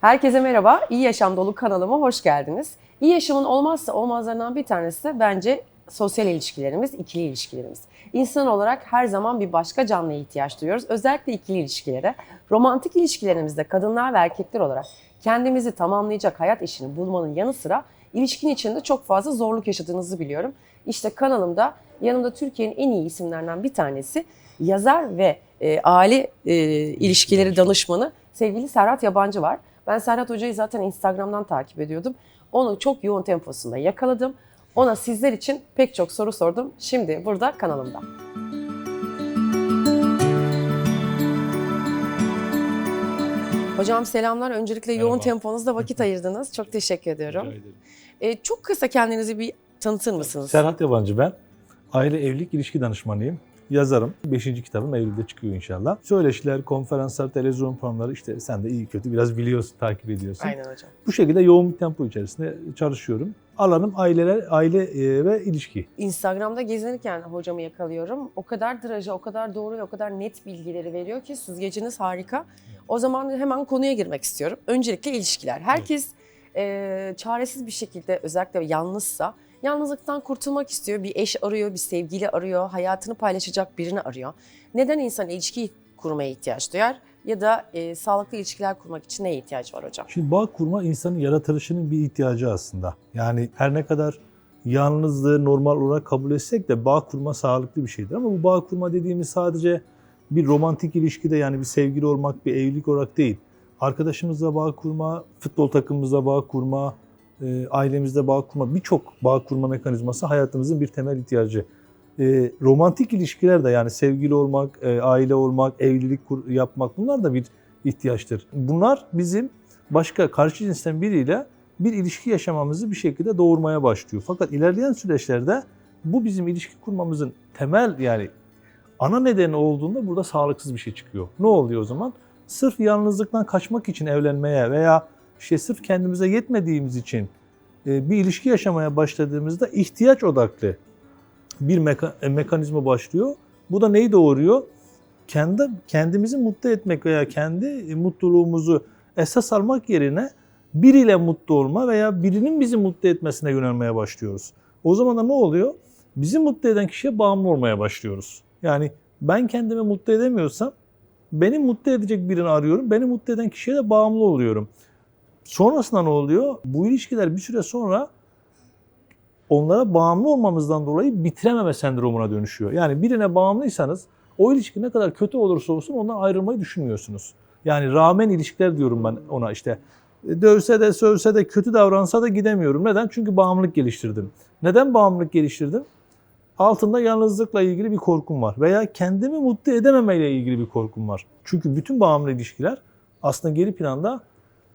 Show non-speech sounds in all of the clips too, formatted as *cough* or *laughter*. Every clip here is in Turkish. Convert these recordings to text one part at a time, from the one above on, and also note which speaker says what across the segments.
Speaker 1: Herkese merhaba. İyi Yaşam Dolu kanalıma hoş geldiniz. İyi yaşamın olmazsa olmazlarından bir tanesi bence sosyal ilişkilerimiz, ikili ilişkilerimiz. İnsan olarak her zaman bir başka canlıya ihtiyaç duyuyoruz. Özellikle ikili ilişkilere. Romantik ilişkilerimizde kadınlar ve erkekler olarak kendimizi tamamlayacak hayat işini bulmanın yanı sıra ilişkin içinde çok fazla zorluk yaşadığınızı biliyorum. İşte kanalımda yanımda Türkiye'nin en iyi isimlerinden bir tanesi yazar ve e, aile e, ilişkileri danışmanı sevgili Serhat Yabancı var. Ben Serhat Hoca'yı zaten Instagram'dan takip ediyordum. Onu çok yoğun temposunda yakaladım. Ona sizler için pek çok soru sordum. Şimdi burada kanalımda. Hocam selamlar. Öncelikle yoğun
Speaker 2: Merhaba.
Speaker 1: temponuzda vakit *laughs* ayırdınız. Çok teşekkür ediyorum.
Speaker 2: Rica ederim.
Speaker 1: E, çok kısa kendinizi bir tanıtır mısınız?
Speaker 2: Serhat Yabancı ben. Aile evlilik ilişki danışmanıyım. Yazarım. Beşinci kitabım Eylül'de çıkıyor inşallah. Söyleşiler, konferanslar, televizyon programları işte sen de iyi kötü biraz biliyorsun, takip ediyorsun.
Speaker 1: Aynen hocam.
Speaker 2: Bu şekilde yoğun bir tempo içerisinde çalışıyorum. Alanım aileler, aile e, ve ilişki.
Speaker 1: Instagram'da gezinirken hocamı yakalıyorum. O kadar draja, o kadar doğru ve o kadar net bilgileri veriyor ki süzgeciniz harika. O zaman hemen konuya girmek istiyorum. Öncelikle ilişkiler. Herkes e, çaresiz bir şekilde özellikle yalnızsa yalnızlıktan kurtulmak istiyor. Bir eş arıyor, bir sevgili arıyor, hayatını paylaşacak birini arıyor. Neden insan ilişki kurmaya ihtiyaç duyar? Ya da e, sağlıklı ilişkiler kurmak için neye ihtiyaç var hocam?
Speaker 2: Şimdi bağ kurma insanın yaratılışının bir ihtiyacı aslında. Yani her ne kadar yalnızlığı normal olarak kabul etsek de bağ kurma sağlıklı bir şeydir. Ama bu bağ kurma dediğimiz sadece bir romantik ilişkide yani bir sevgili olmak, bir evlilik olarak değil. Arkadaşımızla bağ kurma, futbol takımımızla bağ kurma, e, ailemizle bağ kurma, birçok bağ kurma mekanizması hayatımızın bir temel ihtiyacı. E, romantik ilişkiler de yani sevgili olmak, e, aile olmak, evlilik yapmak bunlar da bir ihtiyaçtır. Bunlar bizim başka karşı cinsten biriyle bir ilişki yaşamamızı bir şekilde doğurmaya başlıyor. Fakat ilerleyen süreçlerde bu bizim ilişki kurmamızın temel yani ana nedeni olduğunda burada sağlıksız bir şey çıkıyor. Ne oluyor o zaman? Sırf yalnızlıktan kaçmak için evlenmeye veya işte sırf kendimize yetmediğimiz için e, bir ilişki yaşamaya başladığımızda ihtiyaç odaklı bir meka- e, mekanizma başlıyor. Bu da neyi doğuruyor? Kendi kendimizi mutlu etmek veya kendi e, mutluluğumuzu esas almak yerine biriyle mutlu olma veya birinin bizi mutlu etmesine yönelmeye başlıyoruz. O zaman da ne oluyor? Bizi mutlu eden kişiye bağımlı olmaya başlıyoruz. Yani ben kendimi mutlu edemiyorsam beni mutlu edecek birini arıyorum. Beni mutlu eden kişiye de bağımlı oluyorum. Sonrasında ne oluyor? Bu ilişkiler bir süre sonra onlara bağımlı olmamızdan dolayı bitirememe sendromuna dönüşüyor. Yani birine bağımlıysanız o ilişki ne kadar kötü olursa olsun ondan ayrılmayı düşünmüyorsunuz. Yani rağmen ilişkiler diyorum ben ona işte. E, Dövse de sövse de kötü davransa da gidemiyorum. Neden? Çünkü bağımlılık geliştirdim. Neden bağımlılık geliştirdim? Altında yalnızlıkla ilgili bir korkum var. Veya kendimi mutlu edememeyle ilgili bir korkum var. Çünkü bütün bağımlı ilişkiler aslında geri planda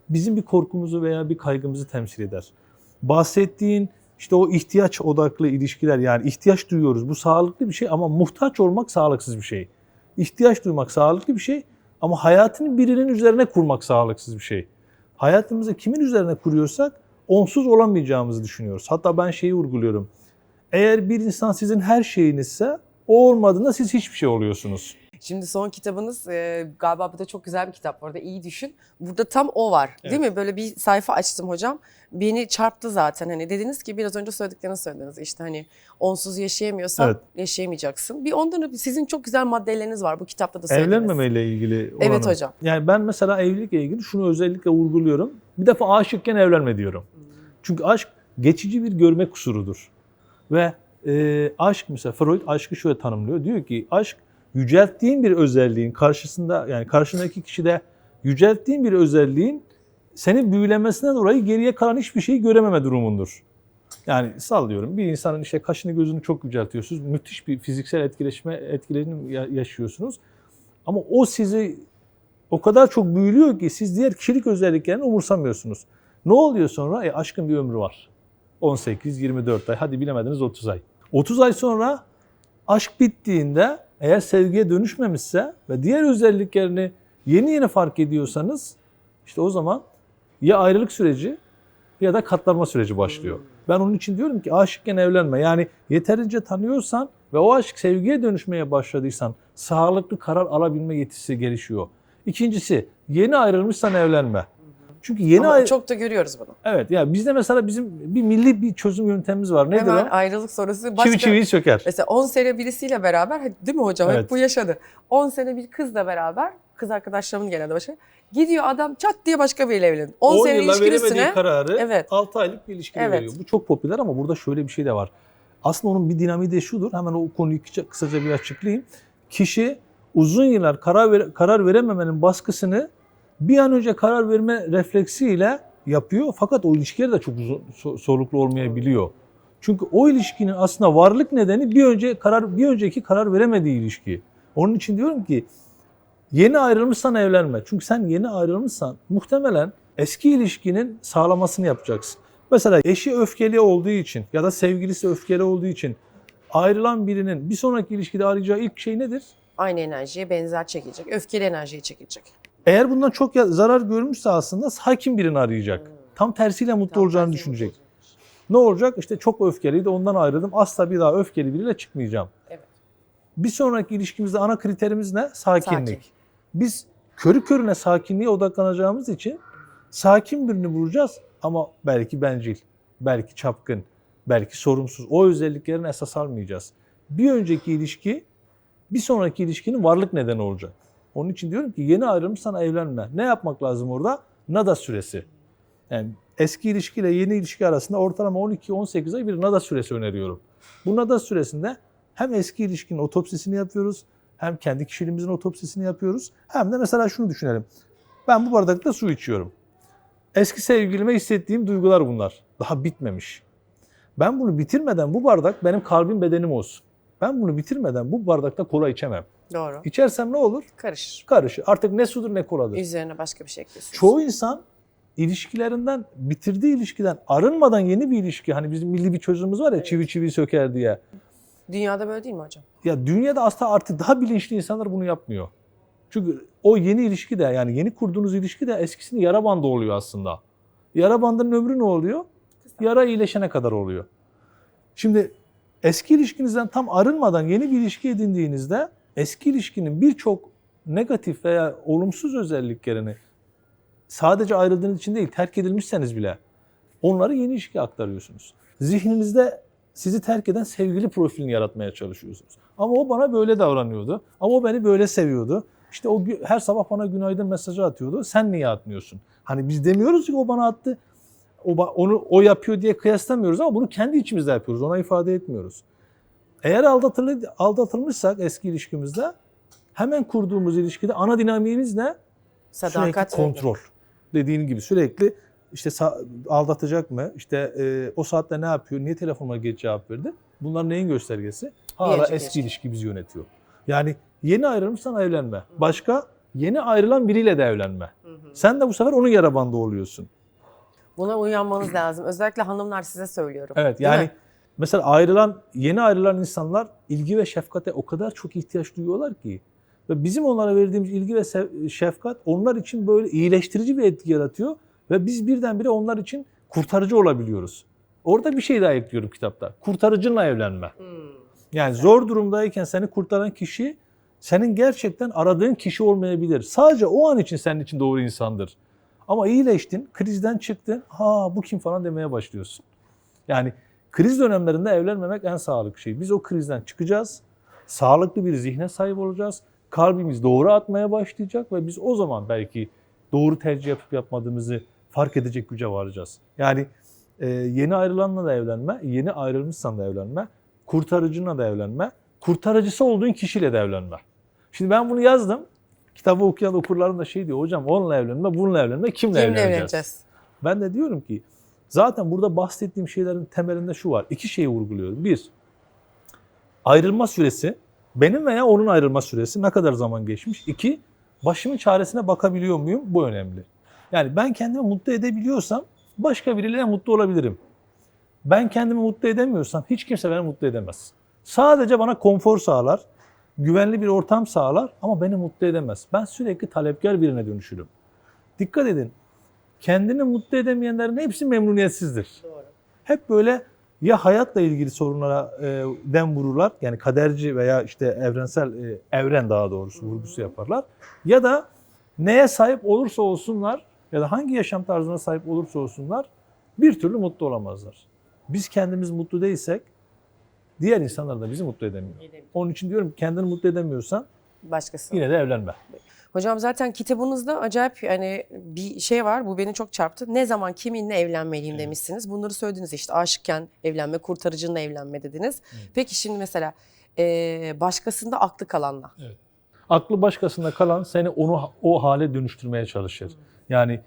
Speaker 2: bizim bir korkumuzu veya bir kaygımızı temsil eder. Bahsettiğin işte o ihtiyaç odaklı ilişkiler yani ihtiyaç duyuyoruz. Bu sağlıklı bir şey ama muhtaç olmak sağlıksız bir şey. İhtiyaç duymak sağlıklı bir şey ama hayatını birinin üzerine kurmak sağlıksız bir şey. Hayatımızı kimin üzerine kuruyorsak onsuz olamayacağımızı düşünüyoruz. Hatta ben şeyi vurguluyorum. Eğer bir insan sizin her şeyinizse o olmadığında siz hiçbir şey oluyorsunuz.
Speaker 1: Şimdi son kitabınız e, galiba bu da çok güzel bir kitap bu arada iyi düşün. Burada tam o var değil mi? Böyle bir sayfa açtım hocam. Beni çarptı zaten hani dediniz ki biraz önce söylediklerini söylediniz. İşte hani onsuz yaşayamıyorsan
Speaker 2: Evet.
Speaker 1: yaşayamayacaksın. Bir ondan sizin çok güzel maddeleriniz var bu kitapta da söylediniz.
Speaker 2: Evlenmemeyle ilgili olanı.
Speaker 1: Evet hocam.
Speaker 2: Yani ben mesela evlilikle ilgili şunu özellikle vurguluyorum. Bir defa aşıkken evlenme diyorum. Çünkü aşk geçici bir görme kusurudur. Ve e, aşk mesela Freud aşkı şöyle tanımlıyor. Diyor ki aşk yücelttiğin bir özelliğin karşısında yani karşındaki kişide yücelttiğin bir özelliğin seni büyülemesine dolayı geriye kalan hiçbir şeyi görememe durumundur. Yani sallıyorum bir insanın işte kaşını gözünü çok yüceltiyorsunuz. Müthiş bir fiziksel etkileşme etkilerini ya- yaşıyorsunuz. Ama o sizi o kadar çok büyülüyor ki siz diğer kişilik özelliklerini umursamıyorsunuz. Ne oluyor sonra? E, aşkın bir ömrü var. 18-24 ay, hadi bilemediniz 30 ay. 30 ay sonra aşk bittiğinde eğer sevgiye dönüşmemişse ve diğer özelliklerini yeni yeni fark ediyorsanız işte o zaman ya ayrılık süreci ya da katlanma süreci başlıyor. Ben onun için diyorum ki aşıkken evlenme. Yani yeterince tanıyorsan ve o aşk sevgiye dönüşmeye başladıysan sağlıklı karar alabilme yetisi gelişiyor. İkincisi yeni ayrılmışsan evlenme. Çünkü yeni
Speaker 1: Ama
Speaker 2: ay-
Speaker 1: çok da görüyoruz bunu.
Speaker 2: evet yani bizde mesela bizim bir milli bir çözüm yöntemimiz var. Nedir
Speaker 1: Hemen
Speaker 2: o?
Speaker 1: ayrılık sonrası başka...
Speaker 2: Çivi çiviyi söker.
Speaker 1: Mesela 10 sene birisiyle beraber, değil mi hocam?
Speaker 2: Evet.
Speaker 1: Hep bu yaşadı. 10 sene bir kızla beraber, kız arkadaşlarımın genelde başı. Gidiyor adam çat diye başka biriyle evleniyor. 10 sene
Speaker 2: yılla
Speaker 1: ilişkin
Speaker 2: veremediği
Speaker 1: üstüne.
Speaker 2: kararı
Speaker 1: Evet.
Speaker 2: 6 aylık bir ilişkide
Speaker 1: Evet.
Speaker 2: veriyor. Bu çok popüler ama burada şöyle bir şey de var. Aslında onun bir dinamiği de şudur. Hemen o konuyu kısa- kısaca bir açıklayayım. Kişi uzun yıllar karar ver- karar verememenin baskısını bir an önce karar verme refleksiyle yapıyor. Fakat o ilişkiler de çok so- soluklu olmayabiliyor. Çünkü o ilişkinin aslında varlık nedeni bir önce karar bir önceki karar veremediği ilişki. Onun için diyorum ki yeni ayrılmışsan evlenme. Çünkü sen yeni ayrılmışsan muhtemelen eski ilişkinin sağlamasını yapacaksın. Mesela eşi öfkeli olduğu için ya da sevgilisi öfkeli olduğu için ayrılan birinin bir sonraki ilişkide arayacağı ilk şey nedir?
Speaker 1: Aynı enerjiye benzer çekilecek. Öfkeli enerjiye çekilecek.
Speaker 2: Eğer bundan çok zarar görmüşse aslında sakin birini arayacak. Tam tersiyle mutlu
Speaker 1: Tam
Speaker 2: olacağını
Speaker 1: tersi
Speaker 2: düşünecek.
Speaker 1: olacak.
Speaker 2: Ne olacak? İşte çok öfkeliydi ondan ayrıldım. Asla bir daha öfkeli biriyle çıkmayacağım.
Speaker 1: Evet.
Speaker 2: Bir sonraki ilişkimizde ana kriterimiz ne? Sakinlik.
Speaker 1: Sakin.
Speaker 2: Biz körü körüne sakinliğe odaklanacağımız için sakin birini bulacağız ama belki bencil, belki çapkın, belki sorumsuz. O özelliklerini esas almayacağız. Bir önceki ilişki bir sonraki ilişkinin varlık nedeni olacak. Onun için diyorum ki yeni ayrılmışsan evlenme. Ne yapmak lazım orada? Nada süresi. Yani eski ilişkiyle yeni ilişki arasında ortalama 12-18 ay bir nada süresi öneriyorum. Bu nada süresinde hem eski ilişkinin otopsisini yapıyoruz, hem kendi kişiliğimizin otopsisini yapıyoruz. Hem de mesela şunu düşünelim. Ben bu bardakta su içiyorum. Eski sevgilime hissettiğim duygular bunlar. Daha bitmemiş. Ben bunu bitirmeden bu bardak benim kalbim bedenim olsun. Ben bunu bitirmeden bu bardakta kola içemem.
Speaker 1: Doğru.
Speaker 2: İçersem ne olur?
Speaker 1: Karışır.
Speaker 2: Karışır. Artık ne sudur ne koladır.
Speaker 1: Üzerine başka bir şey ekliyorsunuz.
Speaker 2: Çoğu insan ilişkilerinden, bitirdiği ilişkiden arınmadan yeni bir ilişki, hani bizim milli bir çözümümüz var ya
Speaker 1: Evet.
Speaker 2: çivi çivi söker diye.
Speaker 1: Dünyada böyle değil mi hocam?
Speaker 2: Ya dünyada aslında artık daha bilinçli insanlar bunu yapmıyor. Çünkü o yeni ilişki de yani yeni kurduğunuz ilişki de eskisinin yara bandı oluyor aslında. Yara bandının ömrü ne oluyor? Yara iyileşene kadar oluyor. Şimdi eski ilişkinizden tam arınmadan yeni bir ilişki edindiğinizde eski ilişkinin birçok negatif veya olumsuz özelliklerini sadece ayrıldığınız için değil terk edilmişseniz bile onları yeni ilişkiye aktarıyorsunuz. Zihninizde sizi terk eden sevgili profilini yaratmaya çalışıyorsunuz. Ama o bana böyle davranıyordu. Ama o beni böyle seviyordu. İşte o her sabah bana günaydın mesajı atıyordu. Sen niye atmıyorsun? Hani biz demiyoruz ki o bana attı. O onu o yapıyor diye kıyaslamıyoruz ama bunu kendi içimizde yapıyoruz. Ona ifade etmiyoruz. Eğer aldatılı, aldatılmışsak eski ilişkimizde hemen kurduğumuz ilişkide ana dinamiğimiz ne?
Speaker 1: Sadakat
Speaker 2: sürekli kontrol. Dediğin gibi sürekli işte aldatacak mı? İşte e, o saatte ne yapıyor? Niye telefonuma geç cevap verdi? Bunlar neyin göstergesi? Hala eski
Speaker 1: ilişki.
Speaker 2: bizi yönetiyor. Yani yeni ayrılmışsan evlenme. Başka yeni ayrılan biriyle de evlenme.
Speaker 1: Hı hı.
Speaker 2: Sen de bu sefer onun yara bandı oluyorsun.
Speaker 1: Buna uyanmanız lazım. Özellikle hanımlar size söylüyorum.
Speaker 2: Evet yani? Mesela ayrılan, yeni ayrılan insanlar ilgi ve şefkate o kadar çok ihtiyaç duyuyorlar ki. Ve bizim onlara verdiğimiz ilgi ve şefkat onlar için böyle iyileştirici bir etki yaratıyor. Ve biz birdenbire onlar için kurtarıcı olabiliyoruz. Orada bir şey daha ekliyorum kitapta. Kurtarıcınla evlenme.
Speaker 1: Hmm.
Speaker 2: Yani zor durumdayken seni kurtaran kişi senin gerçekten aradığın kişi olmayabilir. Sadece o an için senin için doğru insandır. Ama iyileştin, krizden çıktın. Ha bu kim falan demeye başlıyorsun. Yani kriz dönemlerinde evlenmemek en sağlıklı şey. Biz o krizden çıkacağız. Sağlıklı bir zihne sahip olacağız. Kalbimiz doğru atmaya başlayacak ve biz o zaman belki doğru tercih yapıp yapmadığımızı fark edecek güce varacağız. Yani e, yeni ayrılanla da evlenme, yeni ayrılmışsan da evlenme, kurtarıcınla da evlenme, kurtarıcısı olduğun kişiyle de evlenme. Şimdi ben bunu yazdım. Kitabı okuyan okurlarım da şey diyor, hocam onunla evlenme, bununla evlenme, kimle,
Speaker 1: Kimle
Speaker 2: evleneceğiz?
Speaker 1: evleneceğiz?
Speaker 2: Ben de diyorum ki zaten burada bahsettiğim şeylerin temelinde şu var. İki şeyi vurguluyorum. Bir, ayrılma süresi. Benim veya onun ayrılma süresi ne kadar zaman geçmiş? İki, başımın çaresine bakabiliyor muyum? Bu önemli. Yani ben kendimi mutlu edebiliyorsam başka biriyle mutlu olabilirim. Ben kendimi mutlu edemiyorsam hiç kimse beni mutlu edemez. Sadece bana konfor sağlar, güvenli bir ortam sağlar ama beni mutlu edemez. Ben sürekli talepkar birine dönüşürüm. Dikkat edin. Kendini mutlu edemeyenlerin hepsi memnuniyetsizdir.
Speaker 1: Doğru.
Speaker 2: Hep böyle ya hayatla ilgili sorunlara e, dem vururlar. Yani kaderci veya işte evrensel e, evren daha doğrusu vurgusu yaparlar. Ya da neye sahip olursa olsunlar ya da hangi yaşam tarzına sahip olursa olsunlar bir türlü mutlu olamazlar. Biz kendimiz mutlu değilsek diğer insanlar da bizi mutlu edemiyor. Onun için diyorum kendini mutlu edemiyorsan
Speaker 1: Başkası.
Speaker 2: yine de evlenme.
Speaker 1: Hocam zaten kitabınızda acayip yani bir şey var. Bu beni çok çarptı. Ne zaman kiminle evlenmeliyim demişsiniz. Bunları söylediniz işte aşıkken evlenme, kurtarıcınla evlenme dediniz. Peki şimdi mesela eee, başkasında aklı kalanla.
Speaker 2: Aklı başkasında kalan seni onu o hale dönüştürmeye çalışır. Yani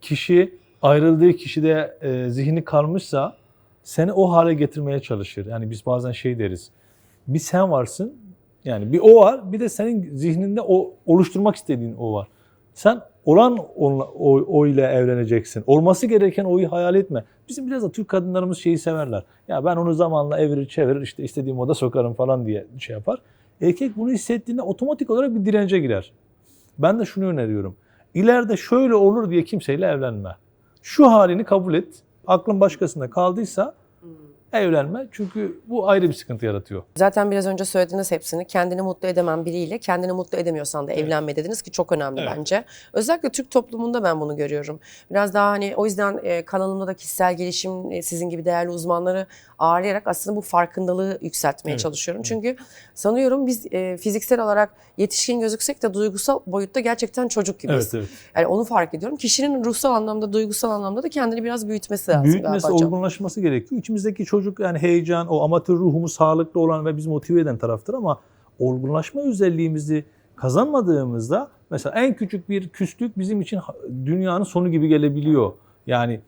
Speaker 2: kişi ayrıldığı kişide e, zihni kalmışsa seni o hale getirmeye çalışır. Yani biz bazen şey deriz. Bir sen varsın. Yani bir o var. Bir de senin zihninde o oluşturmak istediğin o var. Sen olan onla, o, o ile evleneceksin. Olması gereken oyu hayal etme. Bizim biraz da Türk kadınlarımız şeyi severler. Ya ben onu zamanla evirir çevirir işte istediğim oda sokarım falan diye şey yapar. Erkek bunu hissettiğinde otomatik olarak bir dirence girer. Ben de şunu öneriyorum. İleride şöyle olur diye kimseyle evlenme. Şu halini kabul et. Aklın başkasında kaldıysa evlenme. Çünkü bu ayrı bir sıkıntı yaratıyor.
Speaker 1: Zaten biraz önce söylediniz hepsini. Kendini mutlu edemem biriyle kendini mutlu edemiyorsan da evlenme dediniz ki çok önemli
Speaker 2: Evet.
Speaker 1: bence. Özellikle Türk toplumunda ben bunu görüyorum. Biraz daha hani o yüzden e, kanalımda da kişisel gelişim e, sizin gibi değerli uzmanları ağırlayarak aslında bu farkındalığı yükseltmeye
Speaker 2: Evet.
Speaker 1: çalışıyorum. Çünkü sanıyorum biz e, fiziksel olarak yetişkin gözüksek de duygusal boyutta gerçekten çocuk gibiyiz.
Speaker 2: Evet, evet.
Speaker 1: Yani onu fark ediyorum. Kişinin ruhsal anlamda, duygusal anlamda da kendini biraz büyütmesi lazım
Speaker 2: Büyütmesi,
Speaker 1: galiba hocam.
Speaker 2: olgunlaşması gerekiyor. İçimizdeki çocuk yani heyecan, o amatör ruhumuz sağlıklı olan ve bizi motive eden taraftır ama olgunlaşma özelliğimizi kazanmadığımızda mesela en küçük bir küslük bizim için dünyanın sonu gibi gelebiliyor. Yani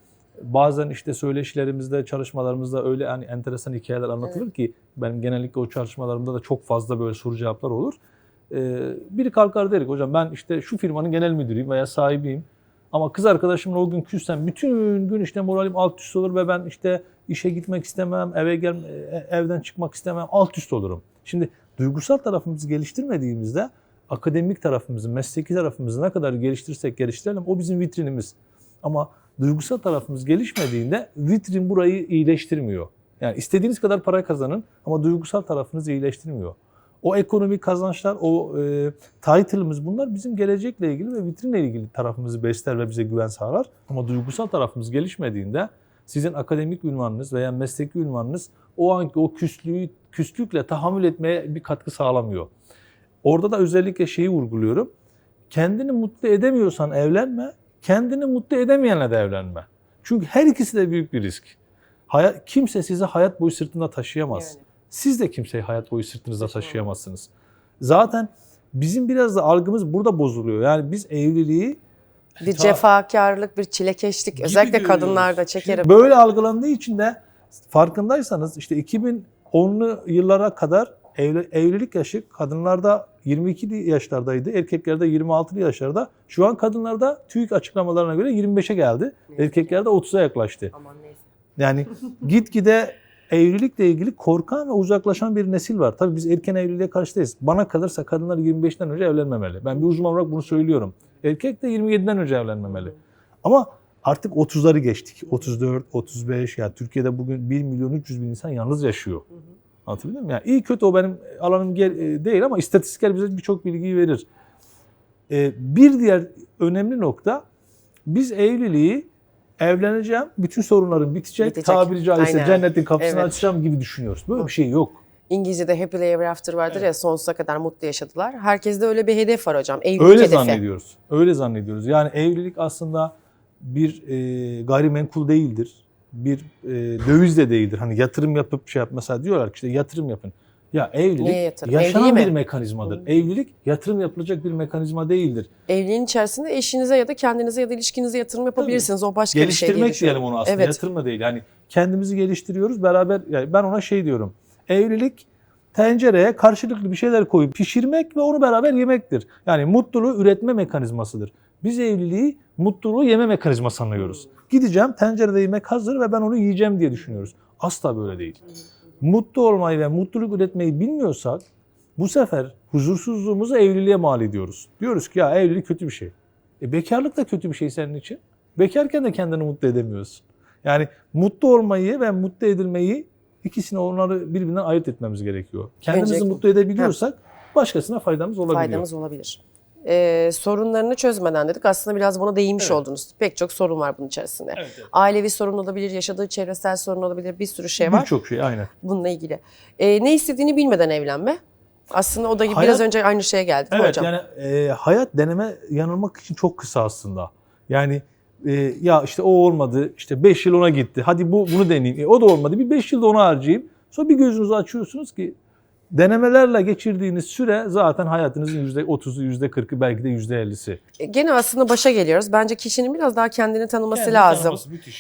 Speaker 2: bazen işte söyleşilerimizde, çalışmalarımızda öyle hani enteresan hikayeler anlatılır ki benim genellikle o çalışmalarımda da çok fazla böyle soru cevaplar olur. Ee, biri kalkar der ki hocam ben işte şu firmanın genel müdürüyüm veya sahibiyim. Ama kız arkadaşımla o gün küssem bütün gün işte moralim alt üst olur ve ben işte işe gitmek istemem, eve gel e, evden çıkmak istemem, alt üst olurum. Şimdi duygusal tarafımızı geliştirmediğimizde akademik tarafımızı, mesleki tarafımızı ne kadar geliştirirsek geliştirelim o bizim vitrinimiz. Ama duygusal tarafımız gelişmediğinde vitrin burayı iyileştirmiyor. Yani istediğiniz kadar para kazanın ama duygusal tarafınız iyileştirmiyor. O ekonomik kazançlar, o e, title'ımız bunlar bizim gelecekle ilgili ve vitrinle ilgili tarafımızı besler ve bize güven sağlar. Ama duygusal tarafımız gelişmediğinde sizin akademik ünvanınız veya mesleki ünvanınız o anki o küslüğü, küslükle tahammül etmeye bir katkı sağlamıyor. Orada da özellikle şeyi vurguluyorum. Kendini mutlu edemiyorsan evlenme, kendini mutlu edemeyenle de evlenme. Çünkü her ikisi de büyük bir risk. Hayat, kimse sizi hayat boyu sırtında taşıyamaz.
Speaker 1: Yani.
Speaker 2: Siz de kimseyi hayat boyu sırtınızda
Speaker 1: Taşıyamam.
Speaker 2: taşıyamazsınız. Zaten bizim biraz da algımız burada bozuluyor. Yani biz evliliği
Speaker 1: Bir
Speaker 2: Ta-
Speaker 1: cefakarlık, bir çilekeşlik özellikle
Speaker 2: görüyoruz.
Speaker 1: kadınlarda
Speaker 2: Şimdi
Speaker 1: çekerim.
Speaker 2: Böyle algılandığı için de farkındaysanız işte 2010'lu yıllara kadar evli- evlilik yaşı kadınlarda 22 yaşlardaydı, erkeklerde 26'lı yaşlarda. Şu an kadınlarda TÜİK açıklamalarına göre 25'e geldi. Erkeklerde 30'a yaklaştı.
Speaker 1: Aman neyse.
Speaker 2: Yani gitgide evlilikle ilgili korkan ve uzaklaşan bir nesil var. Tabii biz erken evliliğe karşıyız. Bana kalırsa kadınlar 25'ten önce evlenmemeli. Ben bir uzman olarak bunu söylüyorum. Erkek de 27'den önce evlenmemeli. Ama artık 30'ları geçtik. 34, 35 yani Türkiye'de bugün 1 milyon 300 bin insan yalnız yaşıyor. Anlatabildim mi? Yani iyi kötü o benim alanım e, değil ama istatistikler bize birçok bilgiyi verir. Ee, Bir diğer önemli nokta biz evliliği evleneceğim, bütün sorunlarım bitecek,
Speaker 1: Bitecek.
Speaker 2: tabiri caizse
Speaker 1: Aynen.
Speaker 2: cennetin kapısını
Speaker 1: Evet.
Speaker 2: açacağım gibi düşünüyoruz. Böyle bir şey yok.
Speaker 1: İngilizce'de happily ever after vardır ya sonsuza kadar mutlu yaşadılar. Herkeste öyle bir hedef var hocam. Evlilik
Speaker 2: Öyle
Speaker 1: hedefi.
Speaker 2: zannediyoruz. Öyle zannediyoruz. Yani evlilik aslında bir e, gayrimenkul değildir. Bir e, döviz de değildir. Hani yatırım yapıp şey yap. Mesela diyorlar ki işte yatırım yapın. Ya evlilik
Speaker 1: Neye yatırım?
Speaker 2: yaşanan
Speaker 1: Evliliğe
Speaker 2: bir
Speaker 1: mi?
Speaker 2: mekanizmadır. Evlilik yatırım yapılacak bir mekanizma değildir.
Speaker 1: Evliliğin içerisinde eşinize ya da kendinize ya da ilişkinize yatırım yapabilirsiniz. O başka bir şey diye
Speaker 2: Geliştirmek
Speaker 1: düşünüyorum.
Speaker 2: diyelim onu aslında.
Speaker 1: Evet.
Speaker 2: Yatırım da değil. Yani kendimizi geliştiriyoruz beraber. Yani ben ona şey diyorum. Evlilik tencereye karşılıklı bir şeyler koyup pişirmek ve onu beraber yemektir. Yani mutluluğu üretme mekanizmasıdır. Biz evliliği mutluluğu yeme mekanizması sanıyoruz. Gideceğim tencerede yemek hazır ve ben onu yiyeceğim diye düşünüyoruz. Asla böyle değil. Mutlu olmayı ve mutluluk üretmeyi bilmiyorsak bu sefer huzursuzluğumuzu evliliğe mal ediyoruz. Diyoruz ki ya evlilik kötü bir şey. E bekarlık da kötü bir şey senin için. Bekarken de kendini mutlu edemiyorsun. Yani mutlu olmayı ve mutlu edilmeyi ikisini onları birbirinden ayırt etmemiz gerekiyor. Kendimizi
Speaker 1: Öncelikle-
Speaker 2: mutlu edebiliyorsak başkasına faydamız olabiliyor.
Speaker 1: Faydamız olabilir. E, sorunlarını çözmeden dedik. Aslında biraz buna değinmiş
Speaker 2: Evet.
Speaker 1: oldunuz. Pek çok sorun var bunun içerisinde.
Speaker 2: Evet, evet.
Speaker 1: Ailevi sorun olabilir, yaşadığı çevresel sorun olabilir, bir sürü şey var
Speaker 2: Birçok şey aynen.
Speaker 1: bununla ilgili. E, ne istediğini bilmeden evlenme. Aslında o da
Speaker 2: Hayat-
Speaker 1: biraz önce aynı şeye geldi
Speaker 2: Evet
Speaker 1: hocam?
Speaker 2: yani e, hayat deneme yanılmak için çok kısa aslında. Yani e, ya işte o olmadı işte 5 yıl ona gitti hadi bu bunu deneyeyim. E, o da olmadı bir 5 yıl da ona harcayayım. Sonra bir gözünüzü açıyorsunuz ki denemelerle geçirdiğiniz süre zaten hayatınızın %30'u %40'ı belki de %50'si.
Speaker 1: E, Gene aslında başa geliyoruz. Bence kişinin biraz daha kendini tanıması lazım.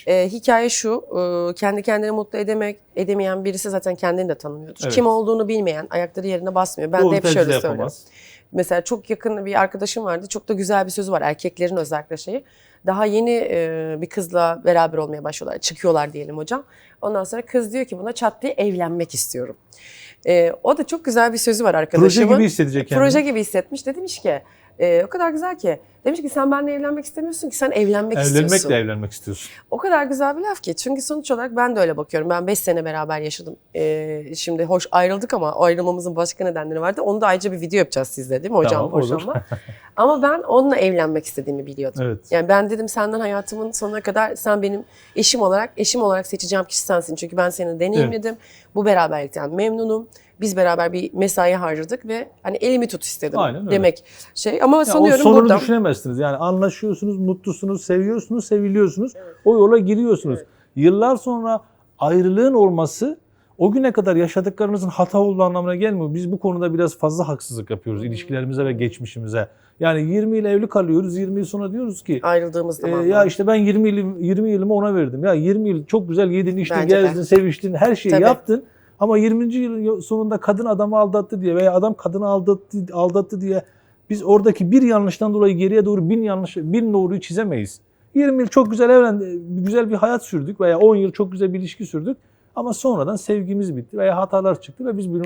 Speaker 1: E, hikaye şu, e, kendi kendini mutlu edemek, edemeyen birisi zaten kendini de tanımıyordur.
Speaker 2: Evet.
Speaker 1: Kim olduğunu bilmeyen, ayakları yerine basmıyor. Ben
Speaker 2: Doğru
Speaker 1: de hep
Speaker 2: tercih
Speaker 1: şöyle söylüyorum.
Speaker 2: yapamaz.
Speaker 1: Mesela çok yakın bir arkadaşım vardı. Çok da güzel bir sözü var. Erkeklerin özellikle şeyi. Daha yeni e, bir kızla beraber olmaya başlıyorlar. Çıkıyorlar diyelim hocam. Ondan sonra kız diyor ki buna çat diye evlenmek istiyorum. E, o da çok güzel bir sözü var
Speaker 2: Proje
Speaker 1: arkadaşımın.
Speaker 2: gibi hissedecek kendini.
Speaker 1: Proje gibi hissetmiş. De demiş ki e, o kadar güzel ki. Demiş ki sen benimle evlenmek istemiyorsun ki sen evlenmek istiyorsun.
Speaker 2: Evlenmekle evlenmek istiyorsun.
Speaker 1: O kadar güzel bir laf ki. Çünkü sonuç olarak ben de öyle bakıyorum. Ben 5 sene beraber yaşadım. Ee, şimdi hoş ayrıldık ama ayrılmamızın başka nedenleri vardı. Onu da ayrıca bir video yapacağız sizle değil mi hocam?
Speaker 2: Tamam, olur. *laughs*
Speaker 1: ama ben onunla evlenmek istediğimi biliyordum.
Speaker 2: Evet.
Speaker 1: Yani ben dedim senden hayatımın sonuna kadar sen benim eşim olarak eşim olarak seçeceğim kişi sensin. Çünkü ben seni deneyimledim. Bu beraberlikten memnunum. Biz beraber bir mesai harcadık ve hani elimi tut istedim
Speaker 2: Aynen öyle.
Speaker 1: demek şey. Ama
Speaker 2: Ya o
Speaker 1: sanıyorum
Speaker 2: sonunu
Speaker 1: burada
Speaker 2: düşünemezsiniz. Yani anlaşıyorsunuz, mutlusunuz, seviyorsunuz, seviliyorsunuz. O yola giriyorsunuz. Yıllar sonra ayrılığın olması o güne kadar yaşadıklarınızın hata olduğu anlamına gelmiyor. Biz bu konuda biraz fazla haksızlık yapıyoruz ilişkilerimize ve geçmişimize. Yani 20 yıl evli kalıyoruz. 20 yıl sonra diyoruz ki
Speaker 1: ayrıldığımız
Speaker 2: e,
Speaker 1: zaman.
Speaker 2: ya işte ben 20 yıl 20 yılımı ona verdim. Ya 20 yıl çok güzel yedin, içtin,
Speaker 1: Bence de.
Speaker 2: gezdin, seviştin, her şeyi
Speaker 1: Tabii.
Speaker 2: yaptın. Ama 20. yılın sonunda kadın adamı aldattı diye veya adam kadını aldattı, aldattı diye biz oradaki bir yanlıştan dolayı geriye doğru bin yanlış, bin doğruyu çizemeyiz. 20 yıl çok güzel evlendi, güzel bir hayat sürdük veya 10 yıl çok güzel bir ilişki sürdük. Ama sonradan sevgimiz bitti veya hatalar çıktı ve biz bunu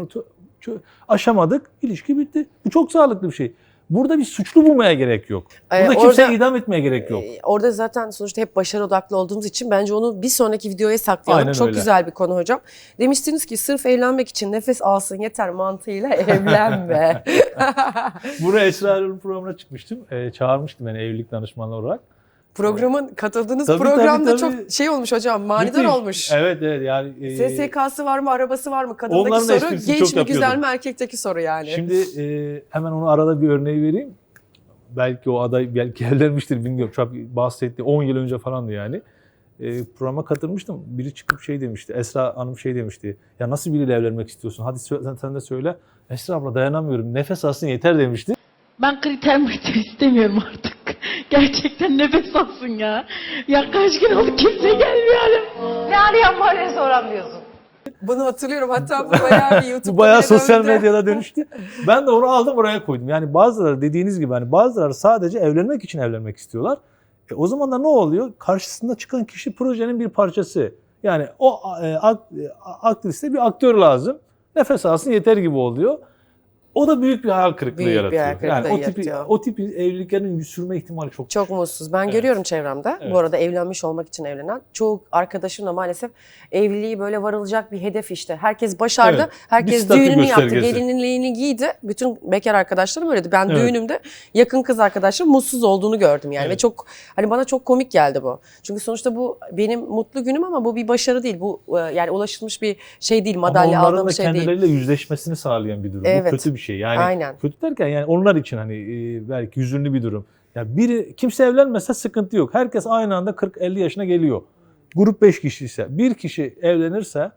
Speaker 2: aşamadık, ilişki bitti. Bu çok sağlıklı bir şey. Burada bir suçlu bulmaya gerek yok.
Speaker 1: Ee,
Speaker 2: Burada kimseyi
Speaker 1: orada-
Speaker 2: idam etmeye gerek yok.
Speaker 1: Ee, Orada zaten sonuçta hep başarı odaklı olduğumuz için bence onu bir sonraki videoya saklayalım.
Speaker 2: Aynen
Speaker 1: Çok
Speaker 2: öyle.
Speaker 1: güzel bir konu hocam. Demiştiniz ki sırf evlenmek için nefes alsın yeter mantığıyla *laughs* evlenme. *laughs*
Speaker 2: Buraya Esra Erol'un programına çıkmıştım. Ee, çağırmıştım beni evlilik danışmanı olarak.
Speaker 1: Programın katıldığınız
Speaker 2: Tabii,
Speaker 1: programda
Speaker 2: tabii, tabii.
Speaker 1: çok şey olmuş hocam manidar
Speaker 2: Müthiş.
Speaker 1: olmuş.
Speaker 2: Evet evet yani. e,
Speaker 1: SSK'sı var mı, arabası var mı? Kadındaki
Speaker 2: Onların
Speaker 1: soru
Speaker 2: esprisini
Speaker 1: genç
Speaker 2: çok
Speaker 1: mi, güzel
Speaker 2: yapıyordum.
Speaker 1: mi, erkekteki soru yani.
Speaker 2: Şimdi e, hemen onu arada bir örneği vereyim. Belki o aday belki evlenmiştir bilmiyorum. Çok bahsetti 10 yıl önce falandı yani. E, programa katılmıştım. Biri çıkıp şey demişti. Esra Hanım şey demişti. Ya nasıl biriyle evlenmek istiyorsun? Hadi sö- sen, sen de söyle. Esra abla dayanamıyorum. Nefes alsın yeter demişti.
Speaker 3: Ben kriter mriter *laughs* istemiyorum artık. *laughs* Gerçekten nefes alsın ya. Ya kaç gün oldu kimse gelmiyor hala.
Speaker 4: Ne arayan var ne soran diyorsun.
Speaker 1: Bunu hatırlıyorum hatta bu bayağı bir YouTube'da
Speaker 2: Bu bayağı sosyal
Speaker 1: döndü.
Speaker 2: medyada dönüştü. Ben de onu aldım oraya koydum. Yani bazıları dediğiniz gibi hani bazıları sadece evlenmek için evlenmek istiyorlar. E, o zaman da ne oluyor? Karşısında çıkan kişi projenin bir parçası. Yani o e, ak- e, aktriste bir aktör lazım. Nefes alsın yeter gibi oluyor. O da büyük bir hayal kırıklığı
Speaker 1: Büyük bir
Speaker 2: yaratıyor.
Speaker 1: hayal kırıklığı
Speaker 2: yani o tipi
Speaker 1: yaratıyor.
Speaker 2: o tipi evliliklerin sürme ihtimali çok.
Speaker 1: Çok mutsuz. Ben
Speaker 2: Evet.
Speaker 1: görüyorum çevremde.
Speaker 2: Evet.
Speaker 1: Bu arada evlenmiş olmak için evlenen. Çoğu arkadaşım da maalesef evliliği böyle varılacak bir hedef işte. Herkes başardı.
Speaker 2: Evet. Bir
Speaker 1: Herkes düğününü yaptı. Gelinliğini giydi. Bütün bekar arkadaşlarım öyleydi. Ben
Speaker 2: Evet.
Speaker 1: düğünümde yakın kız arkadaşlarım mutsuz olduğunu gördüm yani. Ve
Speaker 2: Evet.
Speaker 1: çok hani bana çok komik geldi bu. Çünkü sonuçta bu benim mutlu günüm ama bu bir başarı değil. Bu e, yani ulaşılmış bir şey değil. Madalya
Speaker 2: Ama onların
Speaker 1: aldığım
Speaker 2: da
Speaker 1: şey değil.
Speaker 2: kendileriyle yüzleşmesini sağlayan bir durum.
Speaker 1: Evet.
Speaker 2: Bu kötü bir şey. Yani
Speaker 1: Aynen.
Speaker 2: kötü derken yani onlar için hani e, belki hüzünlü bir durum. Ya biri kimse evlenmezse sıkıntı yok. Herkes aynı anda 40-50 yaşına geliyor. Grup 5 kişi ise bir kişi evlenirse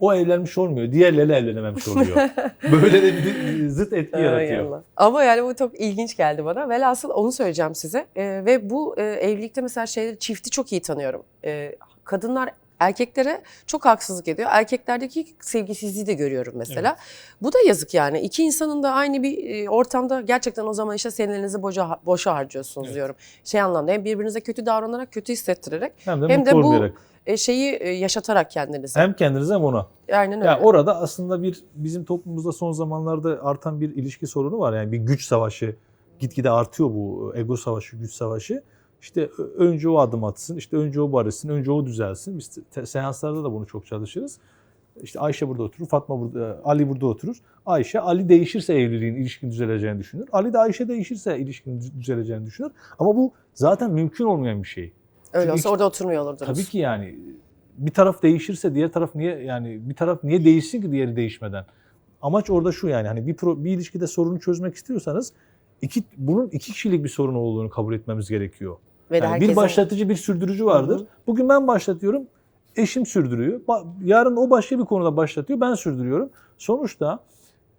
Speaker 2: o evlenmiş olmuyor. Diğerleri evlenememiş oluyor. *laughs* Böyle de bir zıt etki yaratıyor.
Speaker 1: Ama yani bu çok ilginç geldi bana. Velhasıl onu söyleyeceğim size. Ee, ve bu e, evlilikte mesela şeyleri çifti çok iyi tanıyorum. Ee, kadınlar erkeklere çok haksızlık ediyor. Erkeklerdeki sevgisizliği de görüyorum mesela. Bu da yazık yani. İki insanın da aynı bir e, ortamda gerçekten o zaman işte senelerinizi boşa, boşa harcıyorsunuz
Speaker 2: Evet.
Speaker 1: diyorum. Şey anlamda hem birbirinize kötü davranarak, kötü hissettirerek
Speaker 2: Hem de
Speaker 1: Hem de bu-
Speaker 2: olmayarak.
Speaker 1: e, şeyi e, yaşatarak kendinize.
Speaker 2: Hem kendinize hem ona.
Speaker 1: Aynen öyle.
Speaker 2: Ya orada aslında bir bizim toplumumuzda son zamanlarda artan bir ilişki sorunu var. Yani bir güç savaşı gitgide artıyor bu ego savaşı, güç savaşı. İşte önce o adım atsın, işte önce o barışsın, önce o düzelsin. Biz seanslarda da bunu çok çalışırız. İşte Ayşe burada oturur, Fatma burada, Ali burada oturur. Ayşe, Ali değişirse evliliğin, ilişkin düzeleceğini düşünür. Ali de Ayşe değişirse ilişkin düz- düzeleceğini düşünür. Ama bu zaten mümkün olmayan bir şey.
Speaker 1: Öyle
Speaker 2: Çünkü
Speaker 1: olsa orada oturmuyor olurdunuz.
Speaker 2: Tabii ki yani bir taraf değişirse diğer taraf niye yani bir taraf niye değişsin ki diğeri değişmeden? Amaç orada şu yani hani bir pro, bir ilişkide sorunu çözmek istiyorsanız iki bunun iki kişilik bir sorun olduğunu kabul etmemiz gerekiyor.
Speaker 1: Ve
Speaker 2: Yani
Speaker 1: herkesin-
Speaker 2: bir başlatıcı bir sürdürücü vardır.
Speaker 1: Hı hı.
Speaker 2: Bugün ben başlatıyorum, eşim sürdürüyor. Yarın o başka bir konuda başlatıyor, ben sürdürüyorum. Sonuçta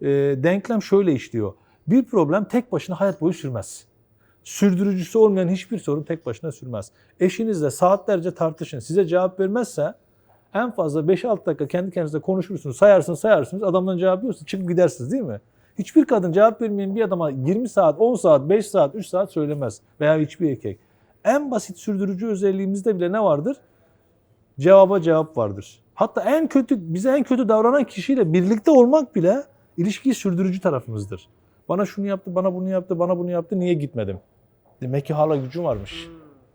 Speaker 2: e, denklem şöyle işliyor. Bir problem tek başına hayat boyu sürmez. Sürdürücüsü olmayan hiçbir sorun tek başına sürmez. Eşinizle saatlerce tartışın, size cevap vermezse en fazla 5-6 dakika kendi kendinize konuşursunuz, sayarsınız sayarsınız, adamdan cevap yiyorsunuz, çıkıp gidersiniz değil mi? Hiçbir kadın cevap vermeyen bir adama 20 saat, 10 saat, 5 saat, 3 saat söylemez. Veya hiçbir erkek. En basit sürdürücü özelliğimizde bile ne vardır? Cevaba cevap vardır. Hatta en kötü, bize en kötü davranan kişiyle birlikte olmak bile ilişkiyi sürdürücü tarafımızdır. Bana şunu yaptı, bana bunu yaptı, bana bunu yaptı, niye gitmedim? Demek ki hala gücüm varmış.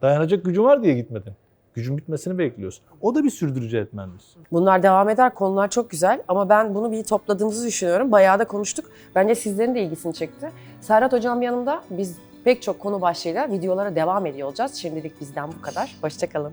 Speaker 2: Dayanacak gücüm var diye gitmedim. Gücün bitmesini bekliyoruz. O da bir sürdürücü etmendir.
Speaker 1: Bunlar devam eder. Konular çok güzel ama ben bunu bir topladığımızı düşünüyorum. Bayağı da konuştuk. Bence sizlerin de ilgisini çekti. Serhat Hocam yanımda. Biz pek çok konu başlığıyla videolara devam ediyor olacağız. Şimdilik bizden bu kadar. Hoşçakalın.